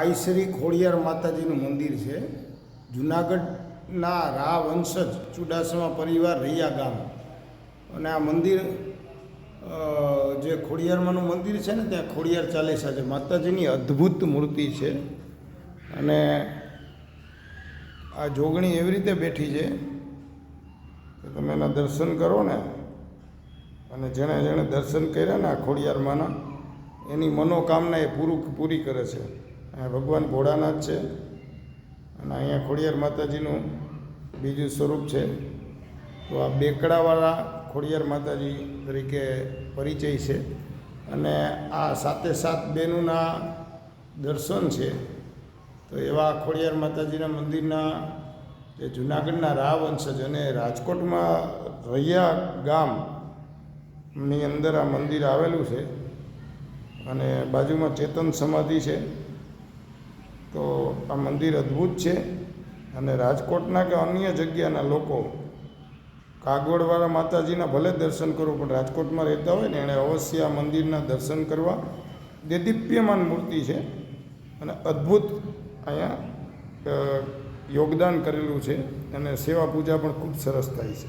આઈશ્રી ખોડિયાર માતાજીનું મંદિર છે. જુનાગઢના રા વંશજ ચુડાસમા પરિવાર રૈયા ગામ. અને આ મંદિર જે ખોડિયારમાંનું મંદિર છે ને, ત્યાં ખોડિયાર ચાલીસા છે. માતાજીની અદ્ભુત મૂર્તિ છે. અને આ જોગણી એવી રીતે બેઠી છે કે તમે એના દર્શન કરો ને, અને જેણે જેણે દર્શન કર્યા ને આ ખોડિયારમાંના, એની મનોકામના એ પૂરું પૂરી કરે છે. ભગવાન ભોળાનાથ છે. અને અહીંયા ખોડિયાર માતાજીનું બીજું સ્વરૂપ છે. તો આ બેકડાવાળા ખોડિયાર માતાજી તરીકે પરિચય છે. અને આ સાતે સાત બેનુંના દર્શન છે. તો એવા ખોડિયાર માતાજીના મંદિરના જે જુનાગઢના રા વંશજ અને રાજકોટમાં રૈયા ગામની અંદર આ મંદિર આવેલું છે. અને બાજુમાં ચેતન સમાધિ છે. તો આ મંદિર અદ્ભુત છે અને રાજકોટના કે અન્ય જગ્યાના લોકો કાગવડવાળા માતાજીના ભલે દર્શન કરો પણ રાજકોટમાં રહેતા હોય ને એણે અવશ્ય આ મંદિરના દર્શન કરવા. દેદીપ્યમાન મૂર્તિ છે અને અદ્ભુત અહીંયા યોગદાન કરેલું છે અને સેવા પૂજા પણ ખૂબ સરસ થાય છે.